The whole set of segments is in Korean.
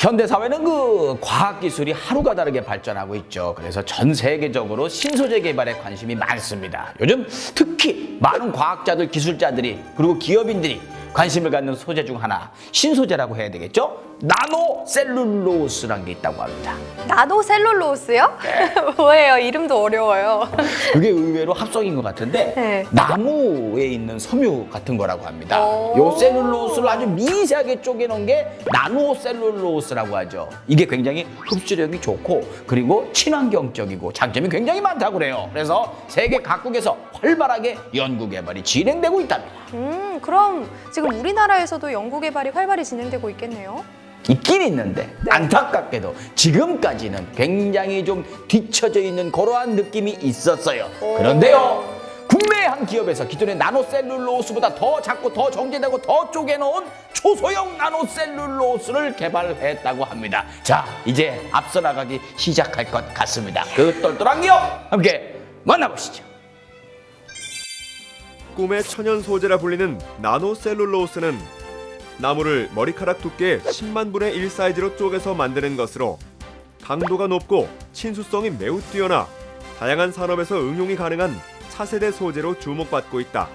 현대 사회는 그 과학 기술이 하루가 다르게 발전하고 있죠. 그래서 전 세계적으로 신소재 개발에 관심이 많습니다. 요즘 특히 많은 과학자들, 기술자들이 그리고 기업인들이 관심을 갖는 소재 중 하나 신소재라고 해야 되겠죠? 나노 셀룰로스라는 게 있다고 합니다. 나노 셀룰로스요? 네. 뭐예요? 이름도 어려워요. 그게 의외로 합성인 것 같은데 네. 나무에 있는 섬유 같은 거라고 합니다. 오. 요 셀룰로스를 아주 미세하게 쪼개놓은 게 나노 셀룰로스라고 하죠. 이게 굉장히 흡수력이 좋고 그리고 친환경적이고 장점이 굉장히 많다고 그래요. 그래서 세계 각국에서 활발하게 연구 개발이 진행되고 있답니다. 음, 그럼 지금 우리나라에서도 연구 개발이 활발히 진행되고 있겠네요. 있긴 있는데 안타깝게도 지금까지는 굉장히 좀 뒤처져 있는 그러한 느낌이 있었어요. 그런데요. 국내의 한 기업에서 기존의 나노셀룰로스보다 더 작고 더 정제되고 더 쪼개놓은 초소형 나노셀룰로스를 개발했다고 합니다. 자, 이제 앞서 나가기 시작할 것 같습니다. 그 똘똘한 기업 함께 만나보시죠. 꿈의 천연 소재라 불리는 나노셀룰로스는 나무를 머리카락 두께의 10만 분의 1 사이즈로 쪼개서 만드는 것으로 강도가 높고 친수성이 매우 뛰어나 다양한 산업에서 응용이 가능한 차세대 소재로 주목받고 있다.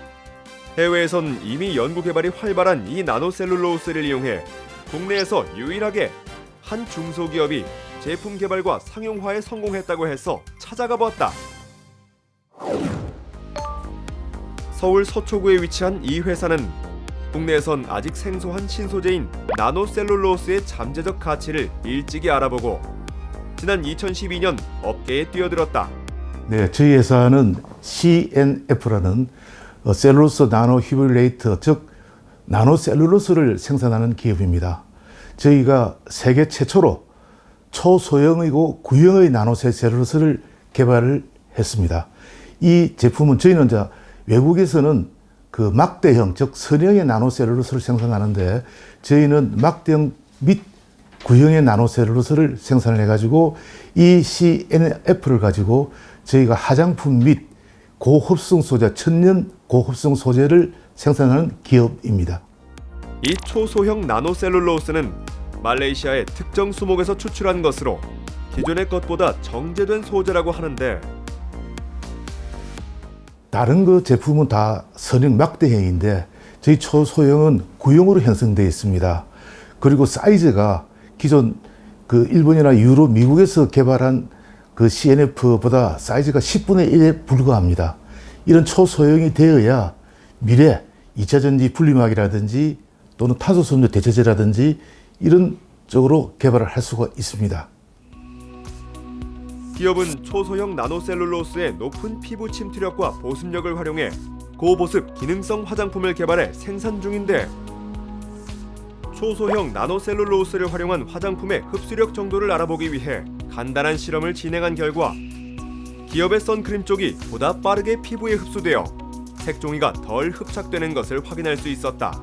해외에선 이미 연구 개발이 활발한 이 나노셀룰로스를 이용해 국내에서 유일하게 한 중소기업이 제품 개발과 상용화에 성공했다고 해서 찾아가 봤다. 서울 서초구에 위치한 이 회사는 국내에선 아직 생소한 신소재인 나노셀룰로스의 잠재적 가치를 일찍이 알아보고 지난 2012년 업계에 뛰어들었다. 네, 저희 회사는 CNF라는 어, 셀룰로스 나노 히브레이터, 즉 나노셀룰로스를 생산하는 기업입니다. 저희가 세계 최초로 초소형이고 구형의 나노셀룰로스를 개발을 했습니다. 이 제품은 저희는 이제 외국에서는 그 막대형, 즉 선형의 나노셀룰로스를 생산하는데 저희는 막대형 및 구형의 나노셀룰로스를 생산을 해가지고 이 CNF를 가지고 저희가 화장품 및 고흡성 소재, 천년 고흡성 소재를 생산하는 기업입니다. 이 초소형 나노셀룰로스는 말레이시아의 특정 수목에서 추출한 것으로 기존의 것보다 정제된 소재라고 하는데 다른 그 제품은 다 선형 막대형인데 저희 초소형은 구형으로 형성되어 있습니다. 그리고 사이즈가 기존 그 일본이나 유럽, 미국에서 개발한 그 CNF보다 사이즈가 10분의 1에 불과합니다. 이런 초소형이 되어야 미래 2차 전지 분리막이라든지 또는 탄소 섬유 대체제라든지 이런 쪽으로 개발을 할 수가 있습니다. 기업은 초소형 나노셀룰로스의 높은 피부 침투력과 보습력을 활용해 고보습 기능성 화장품을 개발해 생산 중인데 초소형 나노셀룰로스를 활용한 화장품의 흡수력 정도를 알아보기 위해 간단한 실험을 진행한 결과 기업의 선크림 쪽이 보다 빠르게 피부에 흡수되어 색종이가 덜 흡착되는 것을 확인할 수 있었다.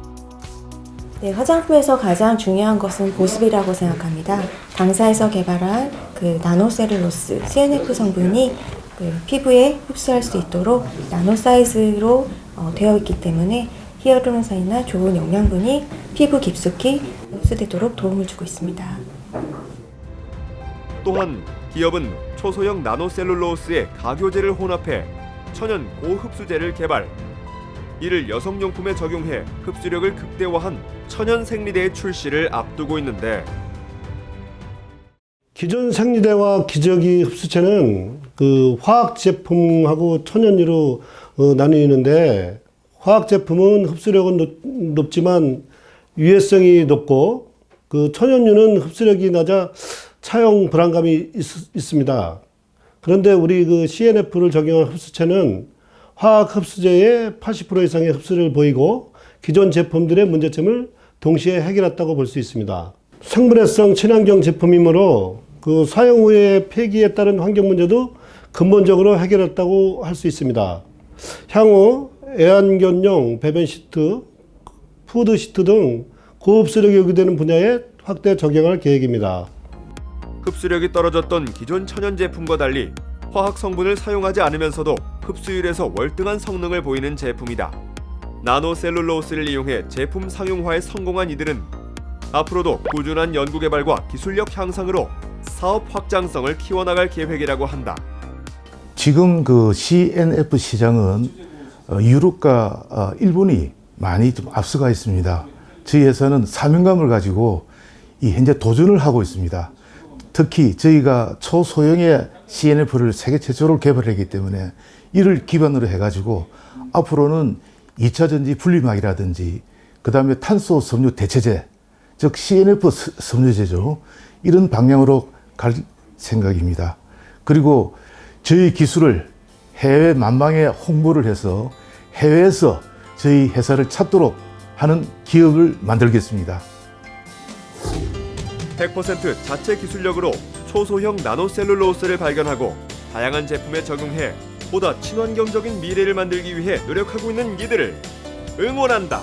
네, 화장품에서 가장 중요한 것은 보습이라고 생각합니다. 당사에서 개발한 그 나노셀룰로스 CNF 성분이 그 피부에 흡수할 수 있도록 나노 사이즈로 어, 되어 있기 때문에 히알루론산이나 좋은 영양분이 피부 깊숙이 흡수되도록 도움을 주고 있습니다. 또한 기업은 초소형 나노셀룰로스에 가교제를 혼합해 천연 고흡수제를 개발. 이를 여성용품에 적용해 흡수력을 극대화한 천연 생리대의 출시를 앞두고 있는데 기존 생리대와 기저귀 흡수체는 그 화학 제품하고 천연유로 어, 나뉘는데 화학 제품은 흡수력은 높, 높지만 유해성이 높고 그 천연유는 흡수력이 낮아 차용 불안감이 있, 있습니다. 그런데 우리 그 CNF를 적용한 흡수체는 화학 흡수제의 80% 이상의 흡수를 보이고 기존 제품들의 문제점을 동시에 해결했다고 볼 수 있습니다. 생분해성 친환경 제품이므로 그 사용 후에 폐기에 따른 환경 문제도 근본적으로 해결했다고 할 수 있습니다. 향후 애완견용 배변 시트, 푸드 시트 등 고흡수력이 요구되는 분야에 확대 적용할 계획입니다. 흡수력이 떨어졌던 기존 천연 제품과 달리 화학 성분을 사용하지 않으면서도 흡수율에서 월등한 성능을 보이는 제품이다. 나노셀룰로스를 이용해 제품 상용화에 성공한 이들은 앞으로도 꾸준한 연구 개발과 기술력 향상으로 사업 확장성을 키워나갈 계획이라고 한다. 지금 그 CNF 시장은 어, 유럽과 어, 일본이 많이 좀 앞서가 있습니다. 저희 회사는 사명감을 가지고 이 현재 도전을 하고 있습니다. 특히 저희가 초소형의 CNF를 세계 최초로 개발했기 때문에 이를 기반으로 해가지고 앞으로는 2차 전지 분리막이라든지 그 다음에 탄소 섬유 대체제, 즉 CNF 스- 섬유제죠. 이런 방향으로 갈 생각입니다. 그리고 저희 기술을 해외 만방에 홍보를 해서 해외에서 저희 회사를 찾도록 하는 기업을 만들겠습니다. 100% 자체 기술력으로 초소형 나노셀룰로스를 발견하고 다양한 제품에 적용해 보다 친환경적인 미래를 만들기 위해 노력하고 있는 이들을 응원한다.